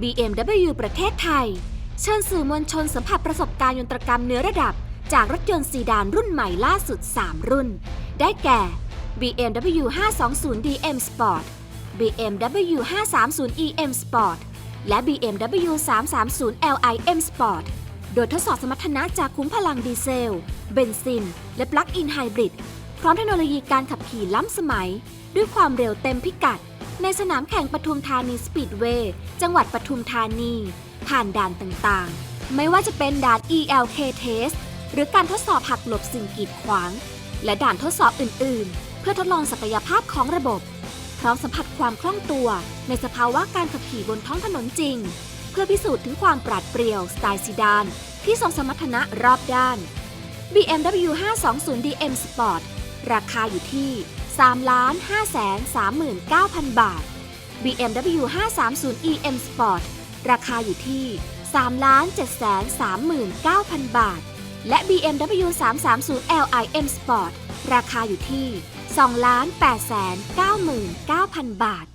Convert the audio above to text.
BMW ประเทศไทย เชิญสื่อมวลชนสัมผัสประสบการณ์ยนตรกรรมเนื้อระดับ จากรถยนต์ซีดานรุ่นใหม่ล่าสุด 3 รุ่น ได้แก่ BMW 520 DM Sport BMW 530 EM Sport และ BMW 330 Li M Sport โดยทดสอบสมรรถนะจากคุ้มพลังดีเซล เบนซิน และปลั๊กอินไฮบริด พร้อมเทคโนโลยีการขับขี่ล้ำสมัย ด้วยความเร็วเต็มพิกัด ในสนามแข่งปทุมธานีสปีดเวย์จังหวัดปทุมธานี ผ่านด่านต่างๆ ไม่ว่าจะเป็นด่าน ELK Test หรือการทดสอบหักหลบสิ่งกีดขวาง และด่านทดสอบอื่นๆ เพื่อทดลองศักยภาพของระบบ พร้อมสัมผัสความคล่องตัว ในสภาวะการขับขี่บนท้องถนนจริง เพื่อพิสูจน์ถึงความปราดเปรียวสไตล์ซีดาน ที่ทรงสมรรถนะรอบด้าน BMW 520 DM Sport ราคาอยู่ที่ 3 5 3 9 0 0 0 บาท BMW 530 EM Sport ราคาอยู่ที่ 3 7 3 9 0 0 0 บาท และ BMW 330 Lim Sport ราคาอยู่ที่ 2 8 9 9 0 0 0 บาท